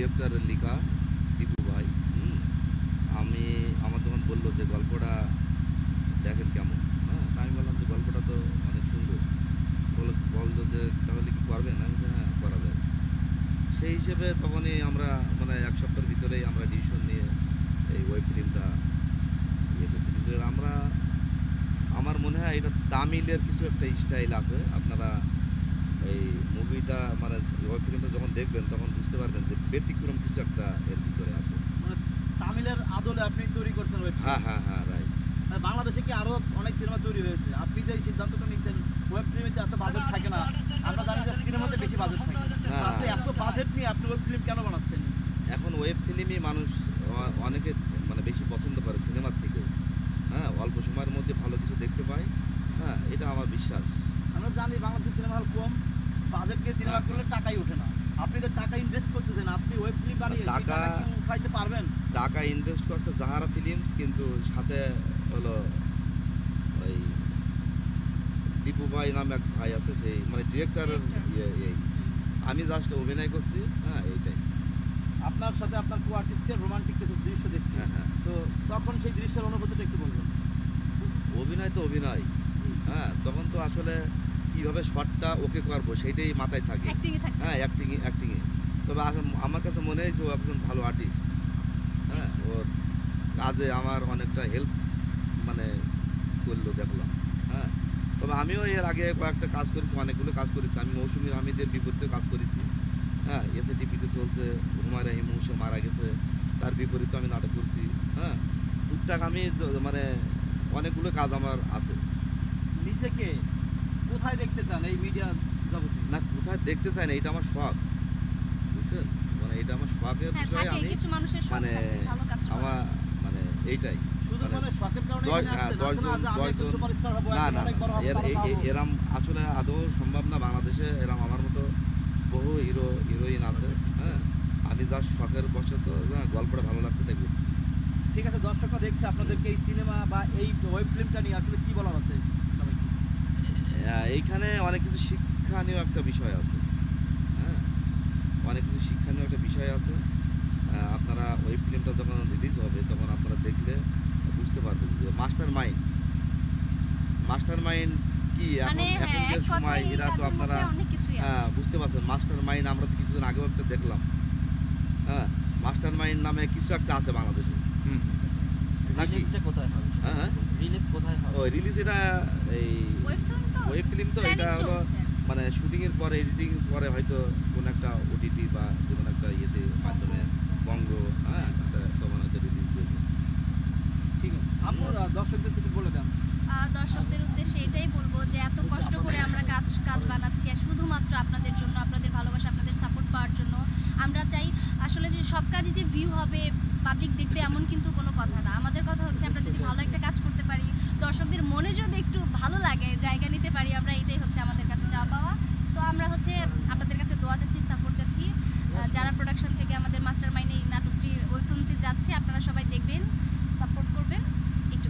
ডিরেক্টরের লেখা দীপু ভাই আমি আমার তখন বলল যে গল্পটা দেখেন কেমন। হ্যাঁ আমি বললাম যে গল্পটা তো অনেক সুন্দর। বলে বলল যে তাহলে কি করবেন? আমি বলছি, হ্যাঁ করা যায়। সেই হিসেবে তখনই আমরা মানে এক সপ্তাহের ভিতরেই আমরা ডিসিশন নিয়ে এই ওয়েব ফিল্মটা ইয়ে করছি। কিন্তু আমরা আমার মনে হয় এটা তামিলের কিছু একটা স্টাইল আছে। আপনারা মুভিটা মানে ওয়েব ফিল্মটা যখন দেখবেন তখন বুঝতে পারবেন যে ব্যতিক্রম কিছু একটা এর ভিতরে আছে। মানে তামিলের আদলে আপনি তৈরি করছেন ওয়েব হ্যাঁ হ্যাঁ হ্যাঁ রাইট বাংলাদেশে কি আরও অনেক সিনেমা তৈরি হয়েছে? আপনি যে সিদ্ধান্তটা নিচ্ছেন ওয়েব ফিল্মে এত বাজেট থাকে না। আমরা জানি যে সিনেমাতে বেশি বাজেট থাকে। আসলে এত বাজেট নিয়ে আপনি ওয়েব ফিল্ম কেন বানাচ্ছেন? এখন ওয়েব ফিল্মই মানুষ অনেকে মানে বেশি পছন্দ করে সিনেমার থেকেও। হ্যাঁ অল্প সময়ের মধ্যে ভালো কিছু দেখতে পাই হ্যাঁ এটা আমার বিশ্বাস। আমরা জানি বাংলাদেশের সিনেমা হল কম। বাজেট দিয়ে সিনেমা হ্যাঁ। করলে টাকাই ওঠে না। আপনি যে টাকা ইনভেস্ট করতেছেন আপনি ওয়েব ফিল্ম বানিয়ে টাকা- উঠাইতে পারবেন? টাকা ইনভেস্ট করছে জাহারা ফিলিমস কিন্তু সাথে হলো ওই দীপু ভাই নামে এক ভাই আছে সেই মানে ডিরেক্টরের ইয়ে এই আমি জাস্ট অভিনয় করছি হ্যাঁ এইটাই। আপনার সাথে আপনার কো আর্টিস্টের রোমান্টিক কিছু দৃশ্য দেখছি। হ্যাঁ হ্যাঁ। তো তখন সেই দৃশ্যের অনুভূতিটা একটু বলবেন। অভিনয় তো অভিনয়। হ্যাঁ তখন তো আসলে কীভাবে শটটা ওকে করব সেইটাই মাথায় থাকে। হ্যাঁ অ্যাক্টিংয়ে অ্যাক্টিংয়ে তবে আমার কাছে মনে হয়েছে ও একজন ভালো আর্টিস্ট হ্যাঁ ওর কাজে আমার অনেকটা হেল্প মানে করল দেখলাম। হ্যাঁ তবে আমিও এর আগে কয়েকটা কাজ করেছি অনেকগুলো কাজ করেছি। আমি মৌসুমী হামিদের বিপরীতে কাজ করেছি। হ্যাঁ এসে টিভিতে চলছে হুমায়রা হিমুসে মারা গেছে তার বিপরীতে আমি নাটক করছি। হ্যাঁ টুকটাক আমি মানে অনেকগুলো কাজ আমার আছে। নিজেকে কোথায় দেখতে চান? এই মিডিয়া জগতে? না কোথায় দেখতে চাই না এটা আমার শখ। বুঝছেন? মানে এটা আমার শখের হ্যাঁ বিষয়ে আমি কিছু মানুষের শখ মানে। আমার মানে এইটাই। এরম আসলে আদৌ সম্ভব না বাংলাদেশে এরম আমার মতো বহু হিরো হিরোইন আছে। হ্যাঁ আমি যা শখের বসে তো হ্যাঁ, গল্পটা ভালো লাগছে তাই করছি ঠিক আছে দর্শকরা দেখছে আপনাদেরকে এই সিনেমা বা এই ওয়েব ফিল্মটা নিয়ে আসলে কি বলার আছে? এইখানে অনেক কিছু শিক্ষণীয় একটা বিষয় আছে। হ্যাঁ? অনেক কিছু শিক্ষণীয় একটা বিষয় আছে। আপনারা ওই ফিল্মটা যখন রিলিজ হবে তখন আপনারা দেখলে বুঝতে পারবেন যে মাস্টার মাইন্ড মাস্টার মাইন্ড কি? এখন মানে হ্যাঁ এখনকার সময় এরা তো আপনারা হ্যাঁ বুঝতে পারছেন মাস্টার মাইন্ড আমরা তো কিছুদিন আগেও একটা দেখলাম। হ্যাঁ মাস্টার মাইন্ড নামে কিছু একটা আছে বাংলাদেশে। নাকি? কোথায় হবে? হ্যাঁ, হ্যাঁ। রিলিজ কোথায় হবে? ওই রিলিজ এটা এই ওয়েব ফিল্ম তো ওয়েব ফিল্ম তো এটা হলো মানে শুটিং এর পরে এডিটিং পরে হয়তো কোন একটা ওটিটি বা কোনো একটা ইয়েতে মাধ্যমে বঙ্গ হ্যাঁ তখন হয়তো রিলিজ করবে ঠিক আছে। আপনারা দর্শকদের কিছু বলে দেন। দর্শকদের উদ্দেশ্যে এটাই বলব যে এত কষ্ট করে আমরা কাজ কাজ বানাচ্ছি আর শুধুমাত্র আপনাদের জন্য আপনাদের ভালোবাসা আপনাদের সাপোর্ট পাওয়ার জন্য। আমরা চাই আসলে যে সব কাজই যে ভিউ হবে পাবলিক দেখবে এমন কিন্তু কোনো কথা না। আমাদের কথা হচ্ছে আমরা যদি ভালো একটা কাজ করতে দর্শকদের মনে যদি একটু ভালো লাগে জায়গা নিতে পারি আমরা এটাই হচ্ছে আমাদের কাছে চাওয়া পাওয়া। তো আমরা হচ্ছে আপনাদের কাছে দোয়া চাচ্ছি সাপোর্ট চাচ্ছি। যারা প্রোডাকশন থেকে আমাদের মাস্টার মাইন্ডে এই নাটকটি ওই ফিল্মটি যাচ্ছে আপনারা সবাই দেখবেন সাপোর্ট করবেন একটু